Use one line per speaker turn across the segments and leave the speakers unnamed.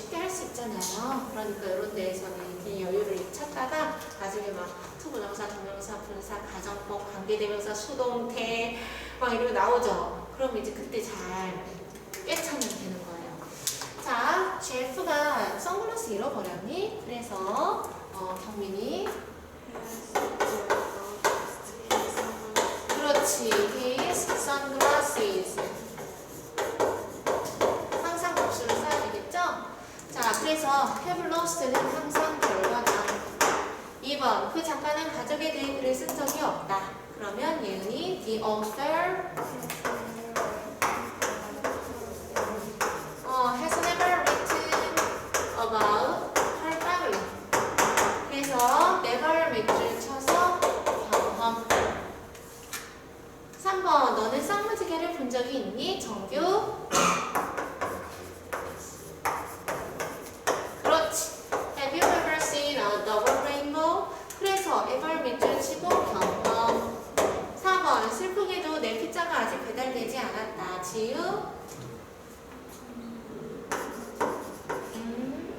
쉽게 할 수 있잖아요. 그러니까 이런 데에서는 이 여유를 찾다가 나중에 막 투부정사, 동명사, 분사, 가정법, 관계대명사, 수동태 막 이러고 나오죠. 그럼 이제 그때 잘 꿰차면 되는 거예요. 자, GF가 선글라스 잃어버렸니? 그래서 어, 경민이 그렇지. His sunglasses. 항상 복수를 써야 되겠죠? 자, 그래서 lost는 항상 결과다. 2번. 그 작가는 가족에 대해 글을 쓴 적이 없다. 그러면 예은이 the author 어, has never written about her family. 그래서 never 몇 줄 쳐서 경험. 3번 너는 쌍무지개를 본 적이 있니? 정규 그렇지 Have you ever seen a double rainbow? 그래서 ever 밑줄 치고 경험 4번 슬프게도 내 피자가 아직 배달되지 않았다 지우 음.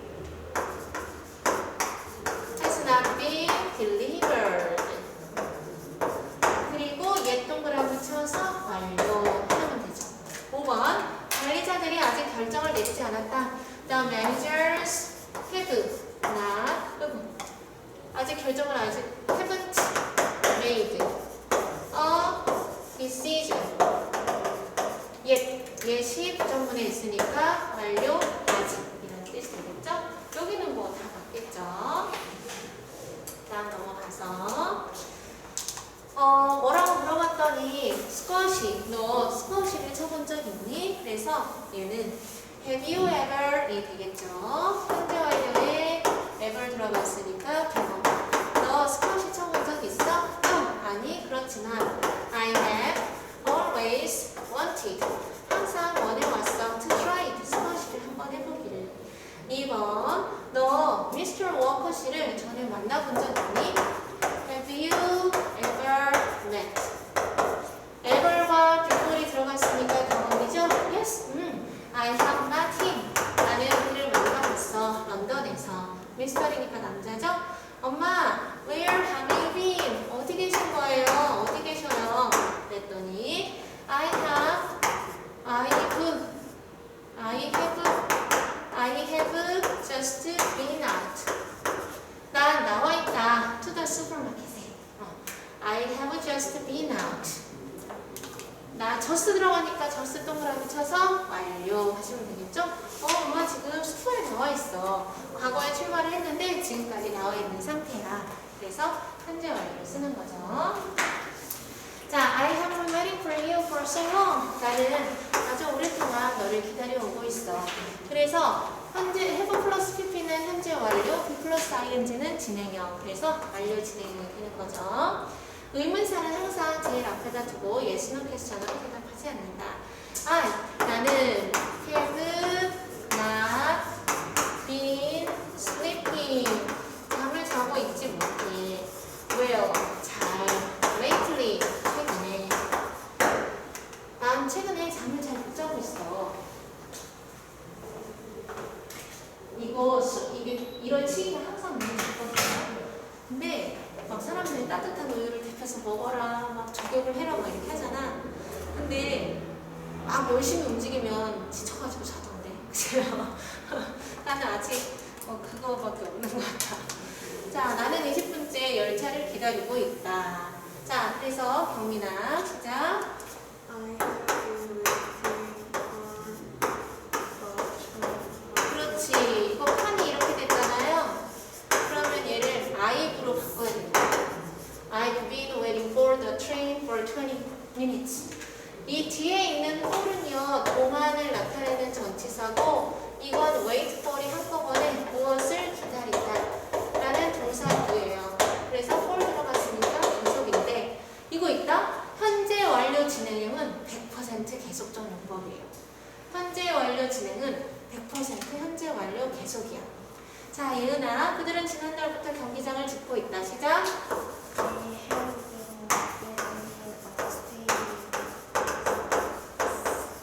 Has not been delivered 그리고 옛 동그라미 쳐서 완료하면 되죠. 5번 관리자들이 아직 결정을 내리지 않았다. The managers have not 으흠. 아직 결정을 아직 haven't made a decision. 옛 예시 부정문에 있으니까 완료 아직 이런 뜻이 되겠죠? 여기는 뭐 다 맞겠죠? 다음 넘어가서 어, 뭐라고 물어봤더니 스쿼시, 너 스쿼시를 쳐본 적 있니? 그래서 얘는 have you ever이 되겠죠. 현재 완료에 ever 들어갔으니까 경험. 너 스쿼시 쳐본 적 있어? 어, 아니 그렇지만 I have always wanted. 항상 원해왔어. To try it. 스쿼시를 한번 해보기를. 2번 너 미스터 워커 씨를 전에 만나본 적 있니? Have you ever met? ever과 before이 들어갔으니까 경험이죠? Yes. 음. I have met him. 나는 그를 만나봤어. 런던에서. 미스터리니까 남자죠? 엄마, where have you been? 어디 계신 거예요? 어디 계셔요? 그랬더니 I have, I have, I have, I have just been out. 난 나와 있다. To the supermarket에. 어. I have just been out. 나 just 들어가니까 just 동그라미 쳐서 완료 하시면 되겠죠? 어, 엄마 지금 숙소에 나와 있어. 과거에 출발을 했는데 지금까지 나와 있는 상태야. 그래서 현재 완료를 쓰는 거죠. 자, I have been waiting for you for so long. 나는 아주 오랫동안 너를 기다려 오고 있어. 그래서 현재 have 플러스 pp는 현재 완료, be 플러스 ing는 진행형. 그래서 완료 진행형이 되는 거죠. 의문사는 항상 제일 앞에다 두고 예스나 퀘스천으로 대답하지 않는다. 아, 나는 have not been sleeping. 잠을 자고 있지 못해. 왜요? 잘. lately. 최근에. 난 최근에 잠을 잘 못 자고 있어. 이거 수- 이게 이런 시기가 항상 너무 있거든요. 근데 막 사람들이 따뜻한 우유를 데펴서 먹어라, 막 저격을 해라 막 이렇게 하잖아. 근데 막 열심히 움직이면 지쳐가지고 자던데. 그래요. 나는 아직 어, 그거밖에 없는 것 같아. 자, 나는 20분째 열차를 기다리고 있다. 자, 그래서 경민아 시작. 그렇지. 이거 판이 이렇게 됐잖아요. 그러면 얘를 I'로 바꿔야 됩니다. I've been waiting for the train for 20 minutes. 이 뒤에 있는 for은요, 동안을 나타내는 전치사고, 이건 wait for이 한꺼번에 무엇을 기다리다 라는 동사구예요. 그래서 for 들어갔으니까 계속인데, 이거 있다? 현재 완료 진행형은 100% 계속적 용법이에요. 현재 완료 진행은 100% 현재 완료 계속이야. 자, 예은아, 그들은 지난달부터 경기장을 짓고 있다. 시작.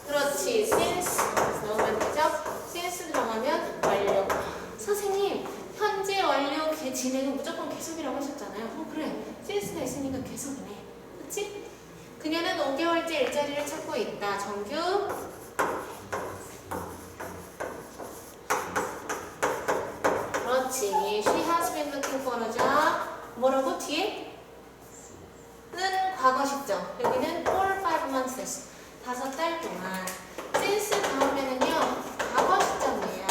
그렇지. since 진행은 무조건 계속이라고 하셨잖아요. 어, 그래. since가 있으니까 계속이네. 그치? 그녀는 5개월째 일자리를 찾고 있다. 정규. 그렇지. She has been looking for a job. 뭐라고? 뒤에? 는 과거 시점. 여기는 for five months. 다섯 달 동안. since 다음에는요. 과거 시점이에요.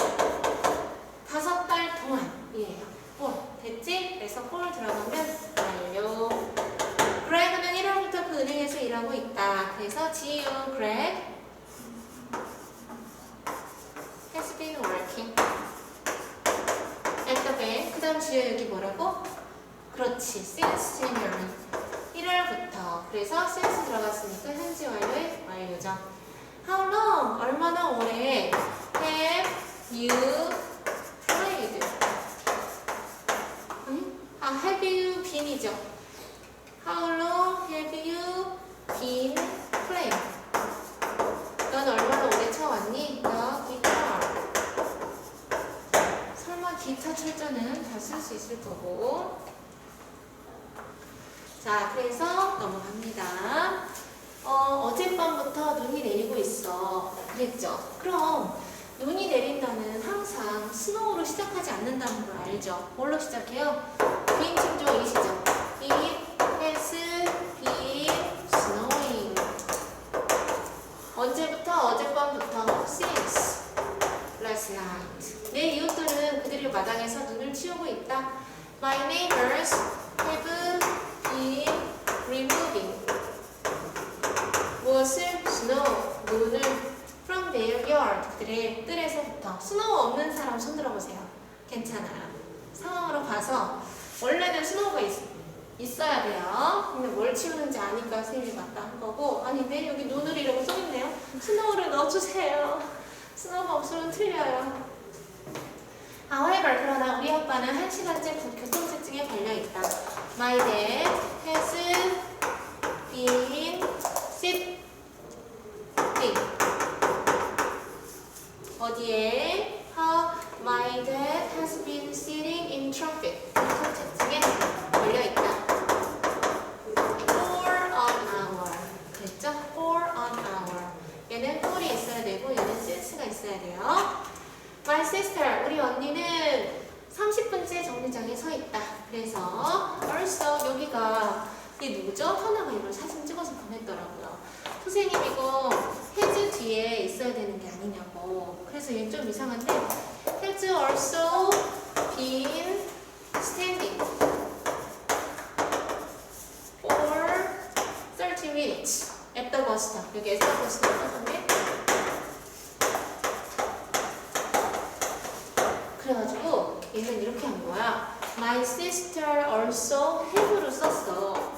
다섯 달 동안이에요. for. 됐지? 그래서 for 들어가면 완료. 그레그는 1월부터 그 은행에서 일하고 있다. 그래서 지우 그레그 has been working at the bank. 그 다음 지우 여기 뭐라고? 그렇지. since January. 1월부터. 그래서 since 들어갔으니까 현재 완료의 완료죠. How long? 얼마나 오래 have you played? 응? 아, have you been이죠. How long have you been playing? 넌 얼마나 오래 쳐왔니? 너 기타. 설마 기타 철자는 다 쓸 수 있을 거고. 자, 그래서 넘어갑니다. 어, 어젯밤부터 눈이 내리고 있어. 그랬죠? 그럼 눈이 내린다는 항상 스노우로 시작하지 않는다는 걸 알죠? 뭘로 시작해요? 비인칭조이시죠? It has been snowing. 언제부터? 어젯밤부터. Since last night. 내 이웃들은 그들의 마당에서 눈을 치우고 있다. My neighbors have been removing 무엇을? snow, 눈을 from their yard, 그들의 뜰에서부터. 스노우 없는 사람 손 들어보세요. 괜찮아요. 상황으로 봐서 원래는 스노우가 있, 있어야 돼요. 근데 뭘 치우는지 아니까 선생님이 맞다 한 거고 아닌데 여기 눈을 이라고 써있네요. 스노우를 넣어주세요. 스노우가 없으면 틀려요. However, 그러나 우리 아빠는 한 시간째 교통체증에 걸려있다. My dad has been sitting. 어디에? How my dad has been sitting in traffic. 교통체증에 걸려있다. For an hour. 그랬죠? For an hour. 얘는 for이 있어야 되고 얘는 있어야 돼요. My sister, 우리 언니는 30분째 정류장에 서 있다. 그래서 also 여기가 이게 누구죠? 하나가 이걸 사진 찍어서 보냈더라고요. 선생님 이거 has 뒤에 있어야 되는 게 아니냐고. 그래서 얘 좀 이상한데 has also been standing for 30 minutes at the bus stop. 여기 at the bus stop 그래가지고 얘는 이렇게 한 거야. My sister also have를 썼어.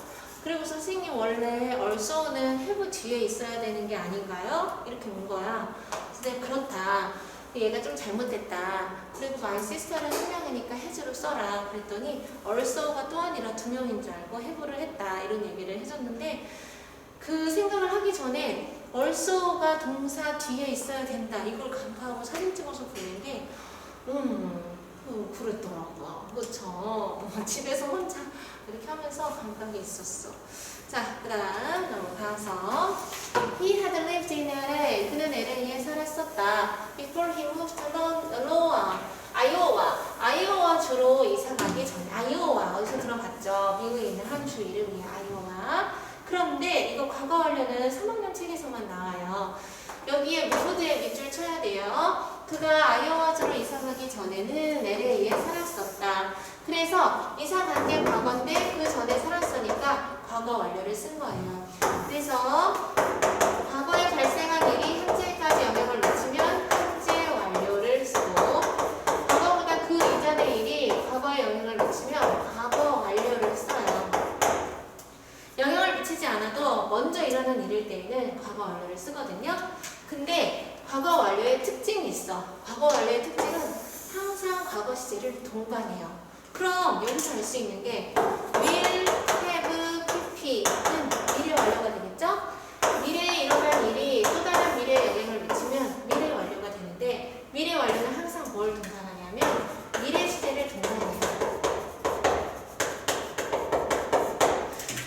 그리고 선생님 원래 also는 have 뒤에 있어야 되는 게 아닌가요? 이렇게 온 거야. 근데 그렇다. 얘가 좀 잘못됐다. 그리고 my sister는 한 명이니까 has로 써라. 그랬더니 also가 또 아니라 두 명인 줄 알고 have를 했다. 이런 얘기를 해줬는데 그 생각을 하기 전에 also가 동사 뒤에 있어야 된다. 이걸 간파하고 사진 찍어서 보낸 게 음, 그, 그랬더라고요. 그쵸? 집에서 혼자 이렇게 하면서 감각이 있었어. 자, 그 다음 넘어가서 He had lived in LA. 그는 LA에 살았었다. Before he moved to Iowa. 아이오와. 아이오와 주로 이사 가기 전에. 아이오와. 어디서 들어봤죠? 미국에 있는 한 주 이름이에요. 아이오와. 그런데 이거 과거 완료는 3학년 책에서만 나와요. 여기에 무소드에 밑줄 쳐야 돼요. 그가 아이오와 주로 이사 가기 전에는 그래서 이사 간게 과거인데 그 전에 살았으니까 과거 완료를 쓴 거예요. 그래서 과거에 발생한 일이 현재까지 영향을 미치면 현재 완료를 쓰고 과거보다 그 이전의 일이 과거에 영향을 미치면 과거 완료를 써요. 영향을 미치지 않아도 먼저 일어난 일일 때에는 과거 완료를 쓰거든요. 근데 과거 완료의 특징이 있어. 과거 완료의 특징은 항상 과거 시제를 동반해요. 그럼 여기서 알 수 있는 게 will, have, could be는 미래 완료가 되겠죠? 미래에 일어날 일이 또 다른 미래에 영향을 미치면 미래 완료가 되는데 미래 완료는 항상 뭘 동반하냐면 미래 시제를 동반해요.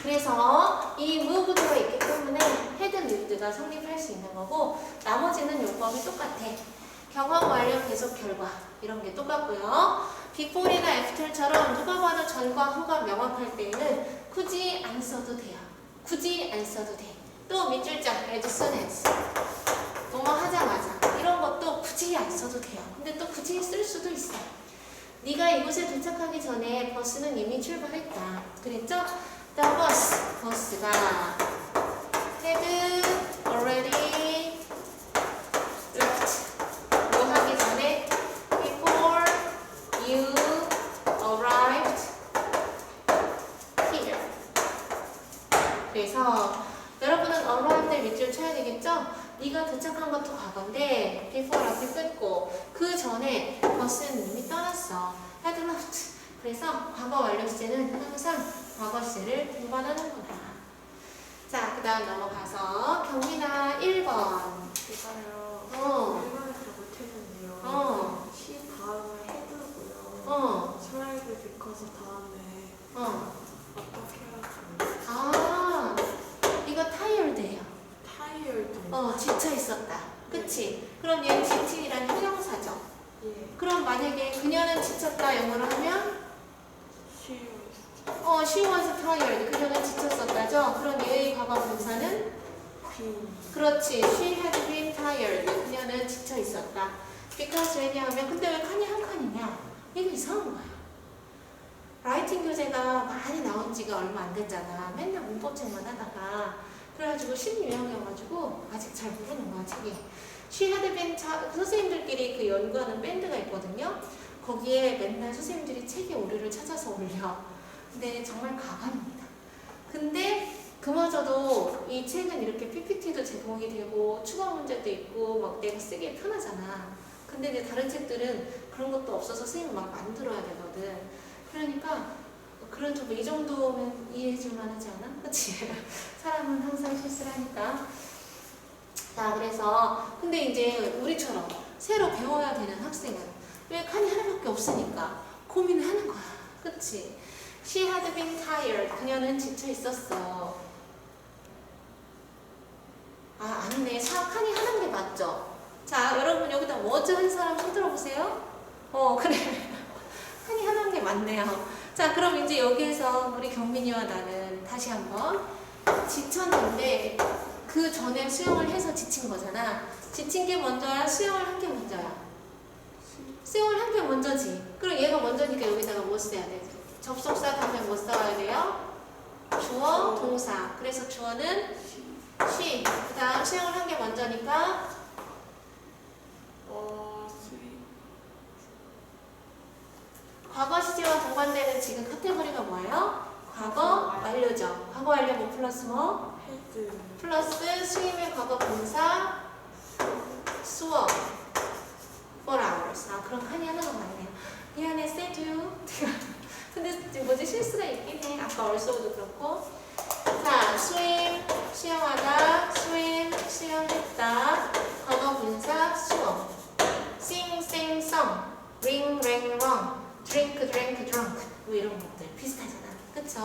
그래서 이 무브드가 있기 때문에 헤드 리드가 성립할 수 있는 거고 나머지는 요법이 똑같아. 경험 완료 계속 결과 이런 게 똑같고요. before이나 after처럼 누가 봐도 전과 후가 명확할 때에는 굳이 안 써도 돼요. 굳이 안 써도 돼. 또 밑줄자 as soon as 뭐뭐 하자마자 이런 것도 굳이 안 써도 돼요. 근데 또 굳이 쓸 수도 있어. 네가 이곳에 도착하기 전에 버스는 이미 출발했다. 그랬죠? The bus, 버스가 had already left. 뭐 하기 전에 before you arrived here. 그래서 여러분은 arrived에 밑줄 쳐야 되겠죠? 네가 도착한 것도 과거인데 before 앞에 끊고 그 전에 버스는 이미 떠났어. had left. 그래서 과거 완료 시제는 항상 과거 시제를 동반하는구나. 자, 그 다음 넘어가서 경민아 1번.
제가요
어.
일본에서 못했는데요.
어.
시 다음에 헤드고요.
어,
슬라이드 비커서 다음에
어.
어떻게?
아, 이거 타이어드예요.
타이어드.
어, 지쳐 있었다. 그치? 그럼 얘는 지치이란 형용사죠.
예.
그럼 만약에 그녀는 지쳤다 영어로 하면
시요.
어, she was tired. 그녀는 지쳤었다죠. 그럼 얘의 과거 분사는
빈.
그렇지. She had been tired. 그녀는 지쳐 있었다. Because 왜냐하면 근데 왜 칸이 한 칸이냐? 이거 이상한 거야. 라이팅 교재가 많이 나온 지가 얼마 안 됐잖아. 맨날 문법책만 하다가 그래가지고 신유형이어가지고 아직 잘 모르는 거야 책이. Ti- 그 선생님들끼리 그 연구하는 밴드가 있거든요. 거기에 맨날 선생님들이 책의 오류를 찾아서 올려. 근데 정말 가관입니다. 근데 그마저도 이 책은 이렇게 PPT도 제공이 되고 추가 문제도 있고 막 내가 쓰기에 편하잖아. 근데 이제 다른 책들은 그런 것도 없어서 선생님이 막 만들어야 되거든. 그러니까 그런 좀이 정도면 이해해줄 만하지 않아? 그치? 사람은 항상 실수를 하니까. 자, 그래서 근데 이제 우리처럼 새로 배워야 되는 학생은 왜 칸이 하나밖에 없으니까 고민을 하는 거야. 그치? She had been tired. 그녀는 지쳐 있었어. 아, 아니네. 사 칸이 하는 게 맞죠? 자, 여러분 여기다 워즈 한 사람 손 들어보세요. 어, 그래. 칸이 하는 게 맞네요. 자, 그럼 이제 여기에서 우리 경민이와 나는 다시 한번 지쳤는데 그 전에 수영을 해서 지친 거잖아. 지친 게 먼저야? 수영을 한 게 먼저야? 수영을 한 게 먼저지. 그럼 얘가 먼저니까 여기다가 뭐 써야 돼? 접속사 다음에 뭐 써야 돼요? 주어, 동사. 그래서 주어는 she. 그 다음 수영을 한 게 먼저니까
어.
과거 시제와 동반되는 지금 카테고리가 뭐예요? 과거 완료죠. 과거 완료 뭐 플러스 뭐? 플러스 수임의 과거 분사 수업 for hours. 아 그럼 칸이 하나가 많네요. 미안해 세주. 근데 지금 뭐지 실수가 있긴 해. 아까 얼쏘도 그렇고. 자 수임 수영하다 수임 수영했다 과거 분사 수업 sing sing song ring ring wrong drink drink drunk 뭐 이런 것들 비슷하잖아. 그쵸?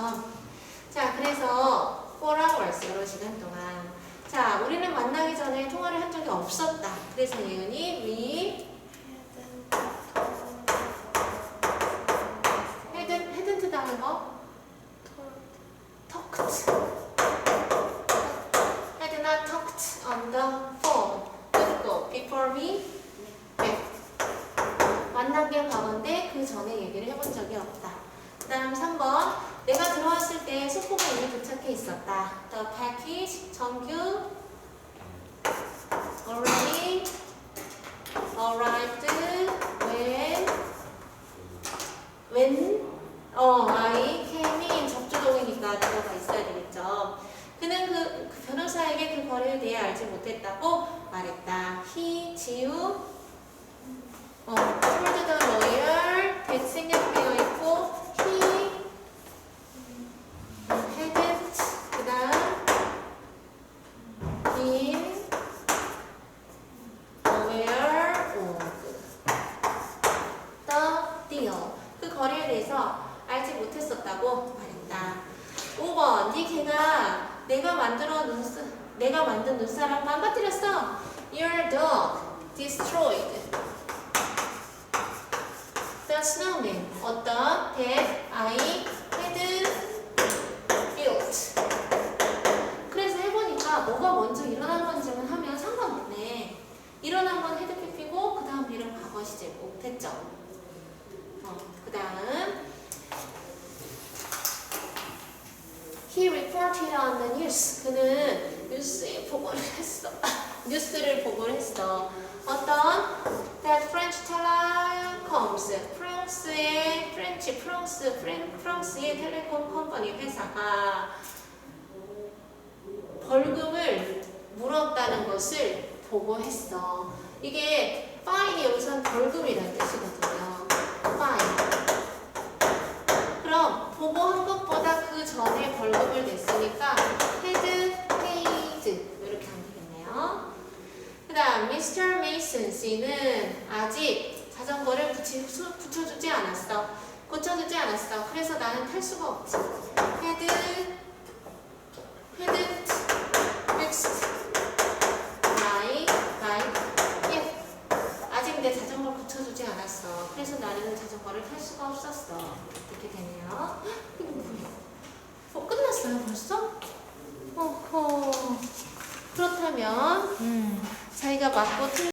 자 그래서 4 hours 여러 시간 동안 자 우리는 만나기 전에 통화를 한 적이 없었다. 그래서 예은이 we hadn't hadn't 다음에 뭐? talked had not talked on the phone 그리고 before we met 만난 게 과거인데 그 전에 얘기를 해본 적이 없다. 그 다음 3번 내가 들어왔을 때 소포가 이미 도착해 있었다. The package 정규 already arrived when when 어 I came in 접주동이니까 들어가 있어야 되겠죠. 그는 그, 그 변호사에게 그 거래에 대해 알지 못했다고 말했다. He 지우 어 the lawyer that 생략되어 있고 he hadn't 그다음 been aware of the deal 그 거래에 대해서 알지 못했었다고 말했다. 5번 네 개가 내가 만들어 스- 내가 너는 눈사람 망가뜨렸어. Your dog destroyed the snowman. 어떤 that I had built. 그래서 해보니까 뭐가 먼저 일어난 건지만 하면 상관없네. 일어난 건 헤드 PP고 그 다음 일은 과거 시제고 됐죠? 어, 그 다음 He reported on the news. 그는 뉴스에 보고를 했어. 뉴스를 보고를 했어. 어떤 that French telecoms 프랑스의 프렌치 프랑스 프랑스의 텔레콤 컴퍼니 회사가 벌금을 물었다는 것을 보고했어. 이게 fine이 여기선 벌금이라는 뜻이거든요. 그럼 보고한 것보다 그 전에 벌금을 냈으니까 had paid 이렇게 하면 되겠네요. 그 다음 Mr. Mason 씨는 아직 자전거를 붙이, 수- 붙여주지 않았어. 고쳐주지 않았어. 그래서 나는 탈 수가 없지. hadn't fixed my bike yet. 아직 내 자전거를 고쳐주지 나는 자전거를 탈 수가 없었어. 이렇게 되네요. 어, 끝났어요 벌써? 어허. 그렇다면 음, 자기가 맞고 틀린